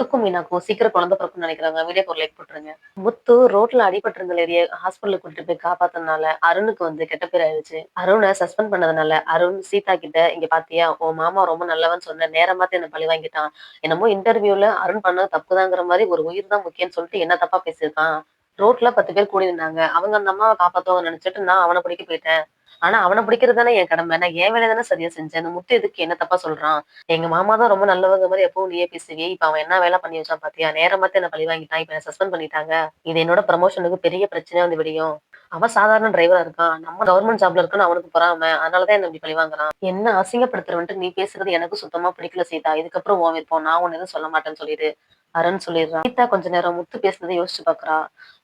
முத்துக்கும் மீனாக்கும் சீக்கிரம் குழந்தை பிறக்கும்னு நினைக்கிறாங்க. வீடியோ ஒரு லைக் போட்டுருங்க. முத்து ரோட்ல அடிபட்டிருந்த லேடிய ஹாஸ்பிட்டலுக்கு கூட்டிட்டு போய் காப்பாத்தினால அருணுக்கு வந்து கெட்ட பேர் ஆயிடுச்சு. அருணை சஸ்பெண்ட் பண்ணதுனால அருண் சீதா கிட்ட இங்க பாத்தியா உன் மாமா ரொம்ப நல்லவன் சொன்ன நேரம் பார்த்து என்ன பழி வாங்கிட்டான். என்னமோ இன்டர்வியூல அருண் பண்ணது தப்புதாங்கிற மாதிரி ஒரு உயிர் தான் முக்கியம்னு சொல்லிட்டு என்ன தப்பா பேசியிருக்கான்? ரோட்ல பத்து பேர் கூடி நின்னாங்க. அவங்க அந்த அம்மாவை காப்பாத்துவாங்க நினைச்சிட்டு நான் அவனை பிடிக்க போயிட்டேன். ஆனா அவனை பிடிக்கிறது தானே என் கடமை. நான் என் வேலை தானே சரியா செஞ்சேன். அந்த முத்து எதுக்கு என்ன தப்பா சொல்றான்? எங்க மாமா தான் ரொம்ப நல்லவங்க மாதிரி எப்பவும் நீயே பேசுவே. இப்ப அவன் என்ன வேலை பண்ணி வச்சான் பாத்தியா? நேரம் பார்த்து என்ன பழி வாங்கிட்டான் இப்ப என்ன சஸ்பெண்ட் பண்ணிட்டாங்க. இது என்னோட ப்ரமோஷனுக்கு பெரிய பிரச்சனையா வந்து விடியும். அவன் சாதாரண டிரைவரா இருக்கான். நம்ம கவர்மெண்ட் ஜாப்ல இருக்கணும் அவனுக்கு பொறாம. அதனாலதான் என்ன இப்படி பழி வாங்குறான் என்ன அசிங்கப்படுத்துறவன்ட்டு நீ பேசுறது எனக்கு சுத்தமா பிடிக்கல சீதா. இதுக்கப்புறம் ஓவிருப்போம் நான் ஒன்னு எதுவும் சொல்ல மாட்டேன்னு சொல்லிடு. அருண் சொல்லிடுறான். கீதா கொஞ்ச நேரம் முத்து பேசுனதை யோசிச்சு பாக்குறா.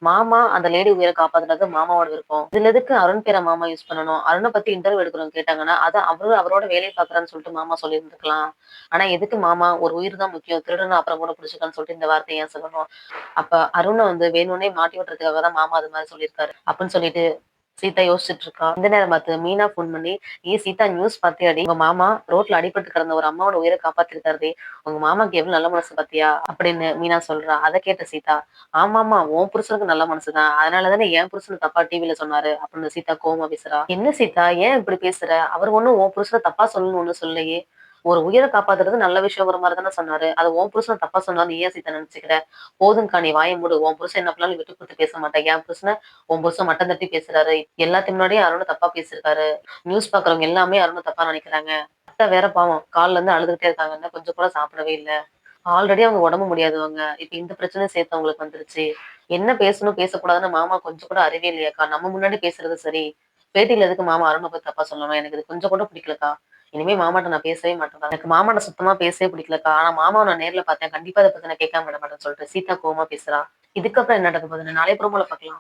மாமா அந்த லேடி உயிரை காப்பாத்துனது மாமாவோட விருப்பம். இதுல எதுக்கு அருண் பேரை மாமா யூஸ் பண்ணணும்? அருணை பத்தி இன்டர்வியூ எடுக்கிறோம் கேட்டாங்கன்னா அதை அவரு அவரோட வேலையை பாக்குறான்னு சொல்லிட்டு மாமா சொல்லியிருந்துக்கலாம் ஆனா எதுக்கு மாமா? ஒரு உயிர் தான் முக்கியம். திருடனை அப்புறம் கூட பிடிச்சிக்கான்னு சொல்லிட்டு இந்த வார்த்தையை ஏன் சொல்லணும்? அப்ப அருணை வந்து வேணும்னே மாட்டி விட்டுறதுக்காக தான் மாமா அது மாதிரி சொல்லியிருக்காரு. அப்படின்னு சொல்லிட்டு சீதா யோசிச்சுட்டு இருக்கா இந்த நேரம் பார்த்து மீனா போன் பண்ணி ஏ சீதா நியூஸ் பாத்தியாடி உங்க மாமா ரோட்ல அடிபட்டு கிடந்த ஒரு அம்மாவோட உயிரை காப்பாத்திருக்காரு உங்க மாமாக்கு எவ்வளவு நல்ல மனசு பாத்தியா அப்படின்னு மீனா சொல்றா. அதை கேட்ட சீதா ஆமாமா உன் புருஷனுக்கு நல்ல மனசுதான் அதனாலதானே என் புருஷனு தப்பா டிவில சொன்னாரு. அப்படின்னு சீதா கோவமா பேசுறா. என்ன சீதா? ஏன் இப்படி பேசுற? அவர் ஒண்ணும் உன் புருஷனை தப்பா சொல்லணும்னு ஒண்ணு சொல்லலையே. ஒரு உயிரை காப்பாத்துறது நல்ல விஷயங்கிற மாதிரி தானே சொன்னாரு. அது உன் புருஷன் தப்பா சொன்னாரு நீ ஏன் சீதா நினைச்சுக்கிற? போதும்க்கா நீ வாய மூடு. உன் புருஷன் என்ன பண்ணாலும் விட்டு கொடுத்து பேச மாட்டேன் என் புருஷனை உன் புருஷன் மட்டம் தட்டி பேசுறாரு. எல்லாத்தையும் முன்னாடியும் அருண் தப்பா பேசியிருக்காரு. நியூஸ் பாக்குறவங்க எல்லாமே அருண் தப்பா நினைக்கிறாங்க. அத்தை வேற பாவம். கால்ல இருந்து அழுதுகிட்டே இருக்காங்கன்னா கொஞ்சம் கூட சாப்பிடவே இல்லை. ஆல்ரெடி அவங்க உடம்பு முடியாதவங்க இப்ப இந்த பிரச்சனை சேர்த்து அவங்களுக்கு வந்துருச்சு. என்ன பேசணும் பேசக்கூடாதுன்னு மாமா கொஞ்சம் கூட அறிவே இல்லையாக்கா. நம்ம முன்னாடி பேசுறது சரி. பேட்டியில எதுக்கு மாமா அருணை பத்தி தப்பா சொல்லணும்? எனக்கு இது கொஞ்சம் கூட பிடிக்கலக்கா. இனிமே மாமாட்ட நான் பேசவே மாட்டேன். எனக்கு மாமாட்ட சுத்தமா பேசவே பிடிக்கலக்கா. ஆனா மாமாவை நான் நேர்ல பார்த்தேன். கண்டிப்பா அதை பத்தி நான் கேட்காம விட மாட்டேன்னு சொல்லிட்டு. சீதா கோவமா பேசுறா. இதுக்கப்புறம் என்ன நடக்க போகுதுன்னு நாளை ப்ரோமோல பார்க்கலாம்.